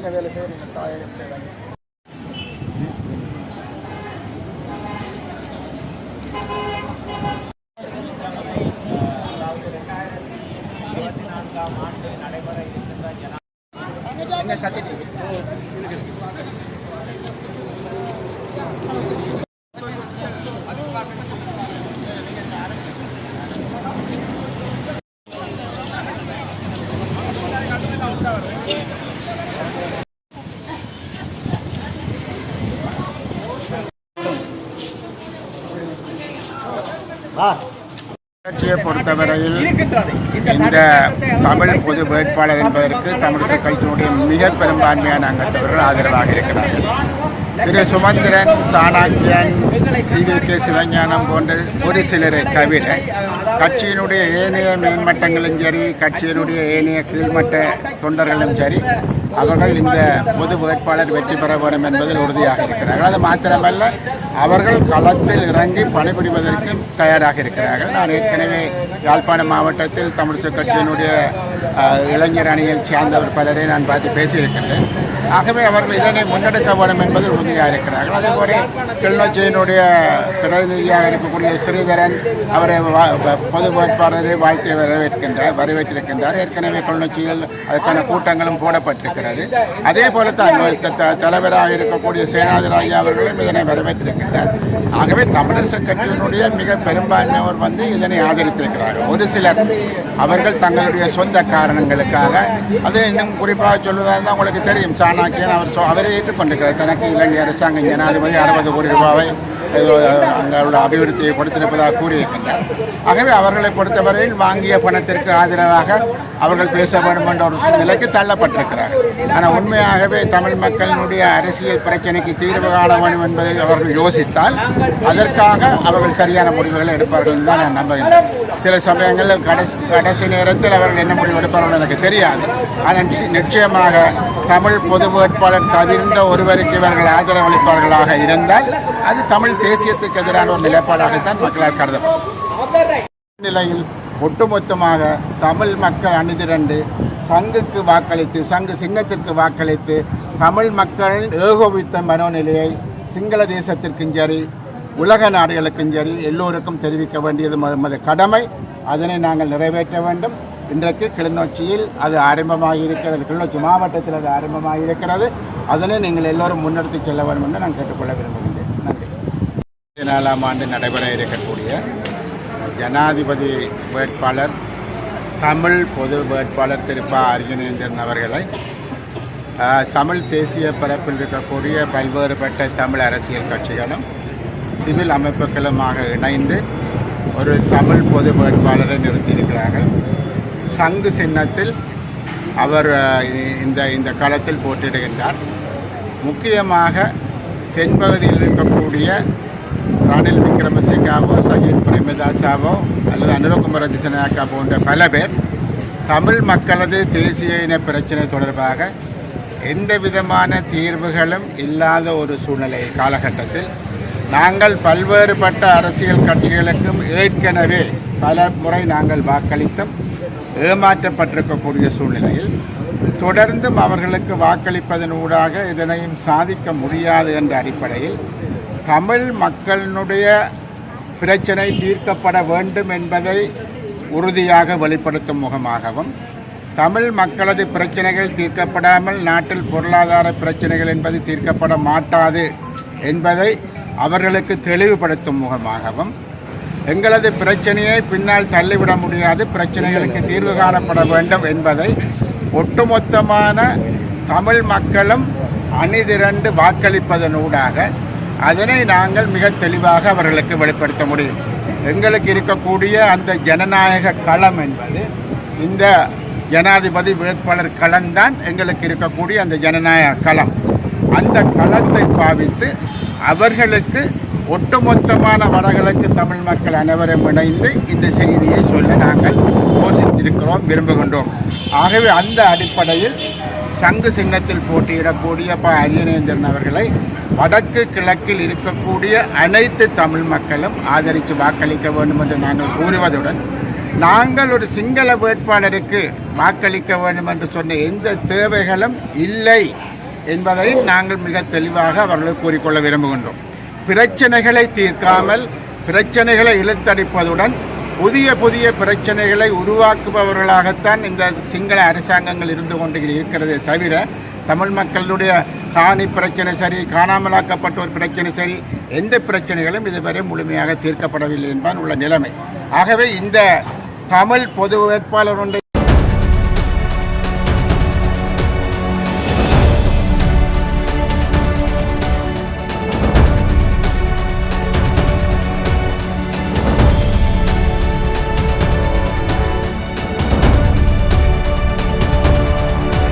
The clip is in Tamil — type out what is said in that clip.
என்ன வேலை செய்கிறீங்க தாயகத்தில் என்ன கட்சியை பொறுத்தவரையில் இந்த தமிழ் பொது வேட்பாளர் என்பதற்கு தமிழக கட்சியினுடைய மிக பெரும்பான்மையான அங்கத்தவர்கள் ஆதரவாக இருக்கிறார்கள். திரு Sumanthiran Shanakiyan C. V. K. Sivagnanam போன்ற ஒரு சிலரை தவிர கட்சியினுடைய ஏனைய மேன்மட்டங்களும் சரி கட்சியினுடைய ஏனைய கீழ்மட்ட தொண்டர்களும் சரி அவர்கள் இந்த பொது வேட்பாளர் வெற்றி பெற வேண்டும் என்பதில் உறுதியாக இருக்கிறார்கள். அது மாத்திரமல்ல அவர்கள் களத்தில் இறங்கி பணிபுரிவதற்கு தயாராக இருக்கிறார்கள். நான் ஏற்கனவே யாழ்ப்பாண மாவட்டத்தில் தமிழிசை கட்சியினுடைய இளைஞர் அணியில் சேர்ந்தவர் பலரை நான் பார்த்து பேசியிருக்கின்றேன் ஆகவே அவர்கள் இதனை முன்னெடுக்க வேண்டும் என்பதில் உறுதியாக இருக்கிறார்கள். அதேபோல கிளிநொச்சியினுடைய பிரதிநிதியாக இருக்கக்கூடிய ஸ்ரீதரன் அவரை பொது வேட்பாளரை வாழ்த்தி வரவேற்கின்றார் வரவேற்றிருக்கின்றார். ஏற்கனவே கிளிநொச்சியில் அதற்கான கூட்டங்களும் போடப்பட்டிருக்கிறது. அதே போல தான் த- த- தலைவராக இருக்கக்கூடிய சேனாதிராஜா அவர்களும் இதனை வரவேற்றிருக்கின்றார். ஆகவே தமிழரசு கட்சியினுடைய மிக பெரும்பான்மையோர் வந்து இதனை ஆதரித்திருக்கிறார்கள் ஒரு சிலர் அவர்கள் தங்களுடைய சொந்த காரணங்களுக்காக அது இன்னும் குறிப்பாக சொல்வதாக இருந்தால் உங்களுக்கு தெரியும். சாணாக்கியன் அவர் சொ- அவரே ஏற்றுக்கொண்டிருக்கிறார். தனக்கு இலங்கை அரசாங்கம் ஜனாதிபதி அறுபது கோடி ரூபாவை ஏதோ அபிவிருத்தியை கொடுத்திருப்பதாக கூறியிருக்கின்றார். ஆகவே அவர்களை பொறுத்தவரையில் வாங்கிய பணத்திற்கு ஆதரவாக அவர்கள் பேச வேண்டும் என்ற ஒரு நிலைக்கு தள்ளப்பட்டிருக்கிறார். ஆனால் உண்மையாகவே தமிழ் மக்களினுடைய அரசியல் பிரச்சனைக்கு தீர்வு காண வேண்டும் என்பதை அவர்கள் யோசித்தால் அதற்காக அவர்கள் சரியான முடிவுகளை எடுப்பார்கள் தான் நான் நம்புகிறேன் சில சமயங்களில் கடைசி கடைசி நேரத்தில் அவர்கள் என்ன முடிவு எடுப்பார்கள் எனக்கு தெரியாது. ஆனால் நிச்சயமாக தமிழ் பொது வேட்பாளர் தவிர்ந்த ஒருவருக்கு இவர்கள் ஆதரவளிப்பார்களாக இருந்தால் அது தமிழ் தேசியத்துக்கு எதிரான ஒரு நிலைப்பாடாகத்தான் மக்களால் கருதப்படும். நிலையில் ஒட்டுமொத்தமாக தமிழ் மக்கள் அணிதிரண்டு சங்குக்கு வாக்களித்து சங்கு சின்னத்திற்கு வாக்களித்து தமிழ் மக்கள் ஏகோபித்த மனோநிலையை சிங்கள தேசத்திற்கும் சரி உலக நாடுகளுக்கும் சரி எல்லோருக்கும் தெரிவிக்க வேண்டியது நமது கடமை. அதனை நாங்கள் நிறைவேற்ற வேண்டும். இன்றைக்கு கிளிநொச்சியில் அது ஆரம்பமாக இருக்கிறது கிளிநொச்சி மாவட்டத்தில் அது ஆரம்பமாக இருக்கிறது அதனை நீங்கள் எல்லோரும் முன்னெடுத்து செல்ல வேண்டும் என்று நான் கேட்டுக்கொள்ள விரும்புகிறேன் நன்றி பதினாலாம் ஆண்டு நடைபெற இருக்கக்கூடிய ஜனாதிபதி வேட்பாளர் தமிழ் பொது வேட்பாளர் திருப்பா அர்ஜுனேந்திரன் அவர்களை தமிழ் தேசிய பரப்பில் இருக்கக்கூடிய பல்வேறுபட்ட தமிழ் அரசியல் கட்சிகளும் சிவில் அமைப்புகளுமாக இணைந்து ஒரு தமிழ் பொது வேட்பாளரை நிறுத்தியிருக்கிறார்கள். சங்கு சின்னத்தில் அவர் இந்த இந்த களத்தில் போட்டியிடுகின்றார். முக்கியமாக தென்பகுதியில் இருக்கக்கூடிய ரணில் விக்ரமசிங்காவோ சஜித் பிரேமதாசாவோ அல்லது அனுரகுமார திசநாயக்கா போன்ற பல பேர் தமிழ் மக்களது தேசிய இன பிரச்சனை தொடர்பாக எந்த விதமான தீர்வுகளும் இல்லாத ஒரு சூழ்நிலை காலகட்டத்தில் நாங்கள் பல்வேறுபட்ட அரசியல் கட்சிகளுக்கும் ஏற்கனவே பல முறை நாங்கள் வாக்களித்தும் ஏமாற்றப்பட்டிருக்கக்கூடிய சூழ்நிலையில் தொடர்ந்தும் அவர்களுக்கு வாக்களிப்பதன் ஊடாக இதனையும் சாதிக்க முடியாது என்ற அடிப்படையில் தமிழ் மக்களினுடைய பிரச்சனை தீர்க்கப்பட வேண்டும் என்பதை உறுதியாக வெளிப்படுத்தும் முகமாகவும் தமிழ் மக்களது பிரச்சனைகள் தீர்க்கப்படாமல் நாட்டில் பொருளாதார பிரச்சனைகள் என்பது தீர்க்கப்பட மாட்டாது என்பதை அவர்களுக்கு தெளிவுபடுத்தும் முகமாகவும் எங்களது பிரச்சனையை பின்னால் தள்ளிவிட முடியாது பிரச்சனைகளுக்கு தீர்வு காணப்பட வேண்டும் என்பதை ஒட்டுமொத்தமான தமிழ் மக்களும் அணிதிரண்டு வாக்களிப்பதனூடாக அதனை நாங்கள் மிக தெளிவாக அவர்களுக்கு வெளிப்படுத்த முடியும். எங்களுக்கு இருக்கக்கூடிய அந்த ஜனநாயக களம் என்பது இந்த ஜனாதிபதி வேட்பாளர் களம்தான் எங்களுக்கு இருக்கக்கூடிய அந்த ஜனநாயக களம். அந்த களத்தை பாவித்து அவர்களுக்கு ஒட்டுமொத்தமான வடகிழக்கு தமிழ் மக்கள் அனைவரும் இணைந்து இந்த செய்தியை சொல்ல நாங்கள் யோசித்திருக்கிறோம் விரும்புகின்றோம். ஆகவே அந்த அடிப்படையில் சங்கு சின்னத்தில் போட்டியிடக்கூடிய ப அரியநேந்திரன் அவர்களை வடக்கு கிழக்கில் இருக்கக்கூடிய அனைத்து தமிழ் மக்களும் ஆதரித்து வாக்களிக்க வேண்டும் என்று நாங்கள் கூறுவதுடன் நாங்கள் ஒரு சிங்கள வேட்பாளருக்கு வாக்களிக்க வேண்டும் என்று சொன்ன எந்த தேவைகளும் இல்லை என்பதை நாங்கள் மிக தெளிவாக அவர்களுக்கு கூறிக்கொள்ள விரும்புகின்றோம். பிரச்சனைகளை தீர்க்காமல் பிரச்சனைகளை இழுத்தடிப்பதுடன் புதிய புதிய பிரச்சனைகளை உருவாக்குபவர்களாகத்தான் இந்த சிங்கள அரசாங்கங்கள் இருந்து கொண்டு இருக்கிறதே தவிர தமிழ் மக்களுடைய காணி பிரச்சனை சரி காணாமலாக்கப்பட்டோர் பிரச்சனை சரி எந்த பிரச்சனைகளும் இதுவரை முழுமையாக தீர்க்கப்படவில்லை என்பான் உள்ள நிலைமை. ஆகவே இந்த தமிழ் பொது வேட்பாளர் ஒன்றை